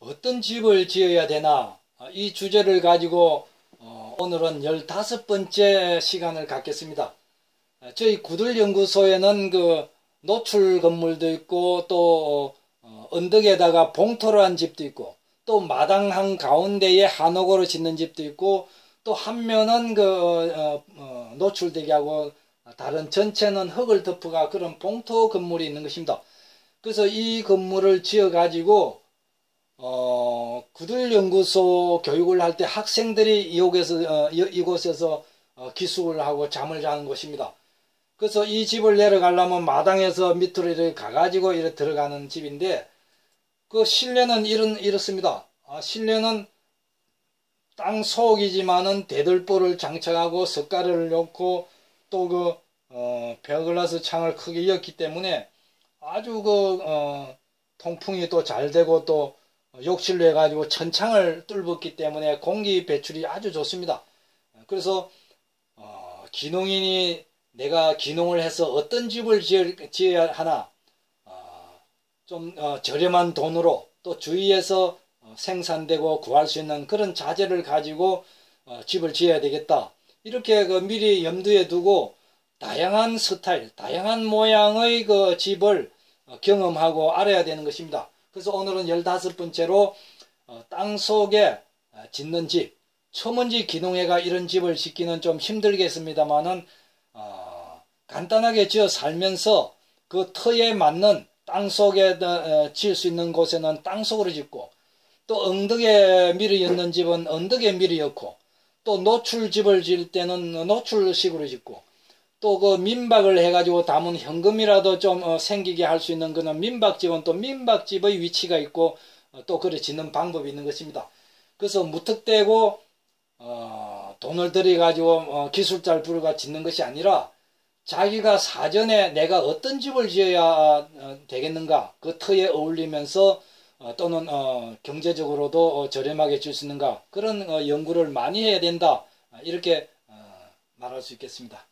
어떤 집을 지어야 되나 아, 이 주제를 가지고 어, 오늘은 15번째 시간을 갖겠습니다. 아, 저희 구들연구소에는 그 노출 건물도 있고 또 어, 언덕에다가 봉토를 한 집도 있고 또 마당 한 가운데에 한옥으로 짓는 집도 있고 또 한 면은 그 어, 어, 노출되게 하고 다른 전체는 흙을 덮어가 그런 봉토 건물이 있는 것입니다. 그래서 이 건물을 지어 가지고 어, 구들 연구소 교육을 할 때 학생들이 이곳에서, 어, 이곳에서 어, 기숙을 하고 잠을 자는 곳입니다. 그래서 이 집을 내려가려면 마당에서 밑으로 이렇게 가가지고 이렇게 들어가는 집인데 그 실내는 이런, 이렇습니다. 아, 실내는 땅 속이지만은 대들보를 장착하고 석가래를 놓고 또그 어, 벽글라스 창을 크게 였기 때문에 아주 그 어, 통풍이 또 잘 되고 또 욕실로 해가지고 천창을 뚫었기 때문에 공기 배출이 아주 좋습니다. 그래서 어, 기농인이 내가 기농을 해서 어떤 집을 지어, 야 하나 어, 좀 어, 저렴한 돈으로 또 주위에서 어, 생산되고 구할 수 있는 그런 자재를 가지고 어, 집을 지어야 되겠다. 이렇게 그 미리 염두에 두고 다양한 스타일, 다양한 모양의 그 집을 어, 경험하고 알아야 되는 것입니다. 그래서 오늘은 열다섯 번째로 어, 땅 속에 어, 짓는 집, 초문지 기농회가 이런 집을 짓기는 좀 힘들겠습니다만은 어, 간단하게 지어 살면서 그 터에 맞는 땅 속에 지을 수 있는 곳에는 땅 속으로 짓고 또 엉덕에 미리 였는 집은 엉덕에 미리 였고 또 노출집을 지을 때는 노출식으로 짓고 또 그 민박을 해가지고 담은 현금이라도 좀 어, 생기게 할 수 있는 그런 민박집은 또 민박집의 위치가 있고 어, 또 그래 짓는 방법이 있는 것입니다. 그래서 무턱대고 어, 돈을 들여가지고 어, 기술자를 부르가 짓는 것이 아니라 자기가 사전에 내가 어떤 집을 지어야 어, 되겠는가 그 터에 어울리면서 어, 또는 경제적으로도 저렴하게 질수 있는가 그런 연구를 많이 해야 된다 이렇게 말할 수 있겠습니다.